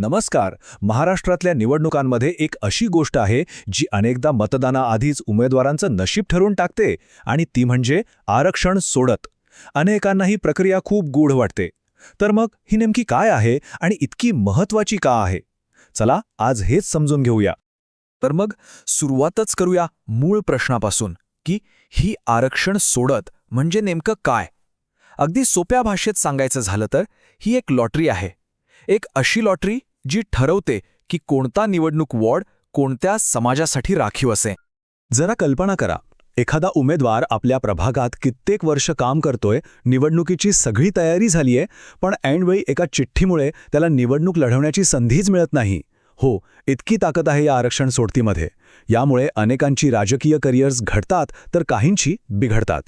नमस्कार. महाराष्ट्रातल्या निवडणुकांमध्ये एक अशी गोष्ट आहे जी अनेकदा मतदानाआधीच उमेदवारांचं नशीब ठरवून टाकते आणि ती म्हणजे आरक्षण सोडत. अनेकांना ही प्रक्रिया खूप गूढ वाटते. तर मग ही नेमकी काय आहे आणि इतकी महत्वाची का आहे? चला आज हेच समजून घेऊया. तर मग सुरुवातच करूया मूळ प्रश्नापासून की ही आरक्षण सोडत म्हणजे नेमकं काय? अगदी सोप्या भाषेत सांगायचं झालं तर ही एक लॉटरी आहे. एक अशी लॉटरी जी ठरवते की कोणता निवडणूक वॉर्ड कोणत्या समाजासाठी राखीव असे. जरा कल्पना करा एखादा उमेदवार आपल्या प्रभागात कित्येक वर्ष काम करतोय निवडणुकीची सगळी तयारी झालीये पण ऐनवेळी एका चिठ्ठीमुळे त्याला निवडणूक लढवण्याची संधीच मिळत नाही. हो इतकी ताकद आहे या आरक्षण सोडतीमध्ये. यामुळे अनेकांची राजकीय करिअर्स घडतात तर काहींची बिघडतात.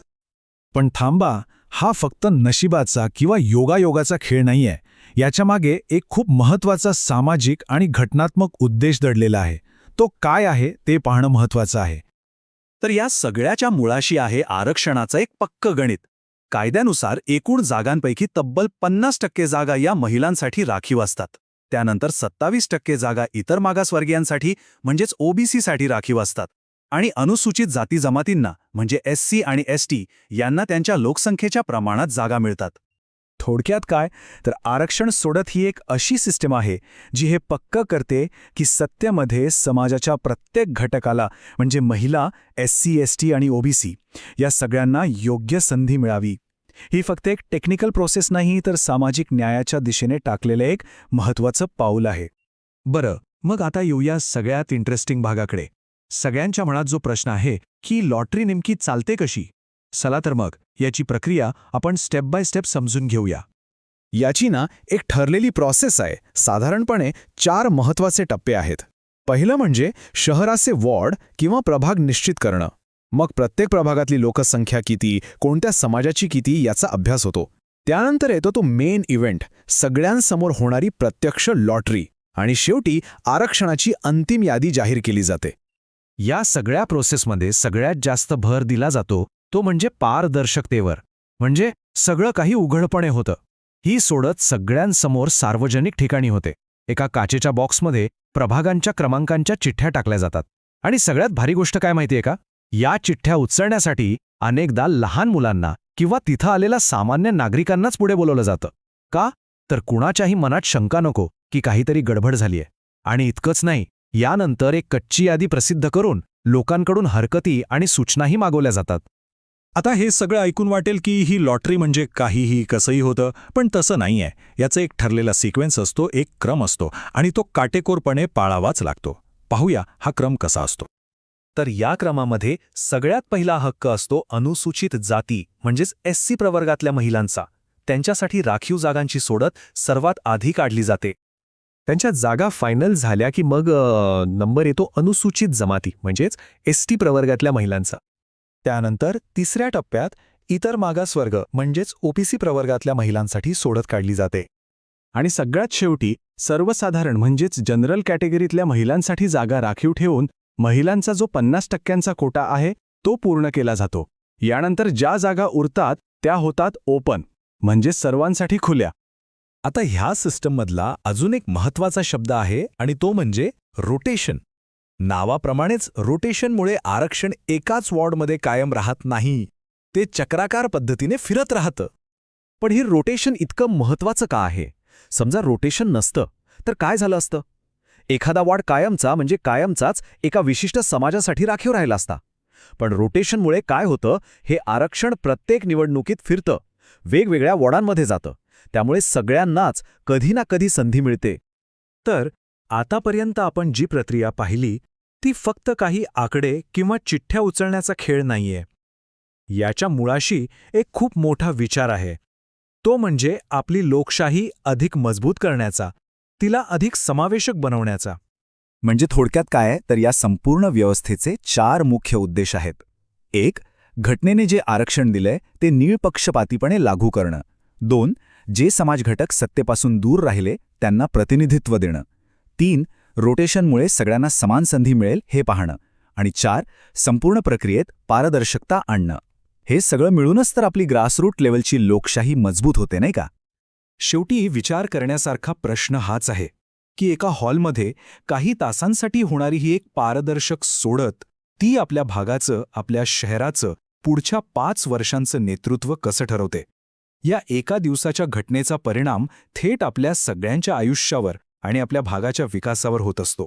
पण थांबा हा फक्त नशिबाचा किंवा योगायोगाचा खेळ नाहीये. याच्यामागे एक खूप महत्त्वाचा सामाजिक आणि घटनात्मक उद्देश दडलेला आहे. तो काय आहे ते पाहणं महत्वाचं आहे. तर या सगळ्याच्या मुळाशी आहे आरक्षणाचं एक पक्क गणित. कायद्यानुसार एकूण जागांपैकी तब्बल पन्नास टक्के जागा या महिलांसाठी राखीव असतात. त्यानंतर सत्तावीस टक्के जागा इतर मागासवर्गीयांसाठी म्हणजेच ओबीसीसाठी राखीव असतात. आणि अनुसूचित जाती जमातींना म्हणजे एससी आणि एस टी यांना त्यांच्या लोकसंख्येच्या प्रमाणात जागा मिळतात. थोडक्यात काय? तर आरक्षण सोडत ही एक अशी सिस्टम आहे जी हे पक्क करते की सत्तेमध्ये समाजाच्या प्रत्येक घटकाला म्हणजे महिला एस सी एस टी आणि ओबीसी या सगळ्यांना योग्य संधी मिळावी. ही फक्त एक टेक्निकल प्रोसेस नाही तर सामाजिक न्यायाच्या दिशेने टाकलेलं एक महत्त्वाचं पाऊल आहे. बरं मग आता येऊया सगळ्यात इंटरेस्टिंग भागाकडे. सगळ्यांच्या मनात जो प्रश्न आहे की लॉटरी नेमकी चालते कशी? चला तर मग. याची प्रक्रिया आपण स्टेप बाय स्टेप समजून घेऊया. याची ना एक ठरलेली प्रोसेस आहे. साधारणपणे चार महत्त्वाचे टप्पे आहेत. पहिलं म्हणजे शहराचे वॉर्ड किंवा प्रभाग निश्चित करणं. मग प्रत्येक प्रभागातली लोकसंख्या किती कोणत्या समाजाची किती याचा अभ्यास होतो. त्यानंतर येतो तो मेन इव्हेंट सगळ्यांसमोर होणारी प्रत्यक्ष लॉटरी आणि शेवटी आरक्षणाची अंतिम यादी जाहीर केली जाते. या सगळ्या प्रोसेसमध्ये सगळ्यात जास्त भर दिला जातो तो म्हणजे पारदर्शकतेवर. म्हणजे सगळं काही उघडपणे होतं. ही सोडत सगळ्यांसमोर सार्वजनिक ठिकाणी होते. एका काचेच्या बॉक्समध्ये प्रभागांच्या क्रमांकांच्या चिठ्ठ्या टाकल्या जातात. आणि सगळ्यात भारी गोष्ट काय माहितीये का? या चिठ्ठ्या उचलण्यासाठी अनेकदा लहान मुलांना किंवा तिथं आलेल्या सामान्य नागरिकांनाच पुढे बोलवलं जातं. का? तर कुणाच्याही मनात शंका नको की काहीतरी गडबड झालीय. आणि इतकंच नाही यानंतर एक कच्ची यादी प्रसिद्ध करून लोकांकडून हरकती आणि सूचनाही मागवल्या जातात. आता हे सगळं ऐकून वाटेल की ही लॉटरी म्हणजे काहीही कसंही होतं पण तसं नाहीये. याचं एक ठरलेला सिक्वेन्स असतो एक क्रम असतो आणि तो काटेकोरपणे पाळावाच लागतो. पाहूया हा क्रम कसा असतो. तर या क्रमामध्ये सगळ्यात पहिला हक्क असतो अनुसूचित जाती म्हणजेच एस सी प्रवर्गातल्या महिलांचा. त्यांच्यासाठी राखीव जागांची सोडत सर्वात आधी काढली जाते. त्यांच्या जागा फायनल झाल्या की मग नंबर येतो अनुसूचित जमाती म्हणजेच एस टी प्रवर्गातल्या महिलांचा. त्यानंतर तिसऱ्या टप्प्यात इतर मागासवर्ग म्हणजेच ओपीसी प्रवर्गातल्या महिलांसाठी सोडत काढली जाते. आणि सगळ्यात शेवटी सर्वसाधारण म्हणजेच जनरल कॅटेगरीतल्या महिलांसाठी जागा राखीव ठेवून महिलांचा जो पन्नास टक्क्यांचा कोटा आहे तो पूर्ण केला जातो. यानंतर ज्या जागा उरतात त्या होतात ओपन म्हणजे सर्वांसाठी खुल्या. आता ह्या सिस्टममधला अजून एक महत्त्वाचा शब्द आहे आणि तो म्हणजे रोटेशन. नावाप्रमाणेच रोटेशनमुळे आरक्षण एकाच वॉर्डमध्ये कायम राहत नाही ते चक्राकार पद्धतीने फिरत राहतं. पण हे रोटेशन इतकं महत्वाचं का आहे? समजा रोटेशन नसतं तर काय झालं असतं? एखादा वॉर्ड कायमचा म्हणजे कायमचाच एका विशिष्ट समाजासाठी राखीव राहिला असता. पण रोटेशनमुळे काय होतं हे आरक्षण प्रत्येक निवडणुकीत फिरतं वेगवेगळ्या वॉर्डांमध्ये जातं त्यामुळे सगळ्यांनाच कधी ना कधी संधी मिळते. तर आतापर्यंत आपण जी प्रक्रिया पाहिली ती फक्त काही आकडे किंवा चिठ्ठ्या उचलण्याचा खेळ नाहीये. याच्या मुळाशी एक खूप मोठा विचार आहे. तो म्हणजे आपली लोकशाही अधिक मजबूत करण्याचा तिला अधिक समावेशक बनवण्याचा. म्हणजे थोडक्यात काय तर या संपूर्ण व्यवस्थेचे चार मुख्य उद्देश आहेत. एक घटनेने जे आरक्षण दिलंय ते निळपक्षपातीपणे लागू करणं. दोन जे समाज घटक सत्तेपासून दूर राहिले त्यांना प्रतिनिधित्व देणं. तीन रोटेशनमुळे सगळ्यांना समान संधी मिळेल हे पाहणं. आणि चार संपूर्ण प्रक्रियेत पारदर्शकता आणणं. हे सगळं मिळूनच तर आपली ग्रासरूट लेवलची लोकशाही मजबूत होते नाही का? शेवटी विचार करण्यासारखा प्रश्न हाच आहे की एका हॉलमध्ये काही तासांसाठी होणारी ही एक पारदर्शक सोडत ती आपल्या भागाचं आपल्या शहराचं पुढच्या पाच वर्षांचं नेतृत्व कसं ठरवते? या एका दिवसाच्या घटनेचा परिणाम थेट आपल्या सगळ्यांच्या आयुष्यावर आणि आपल्या भागाच्या विकासावर होत असतो.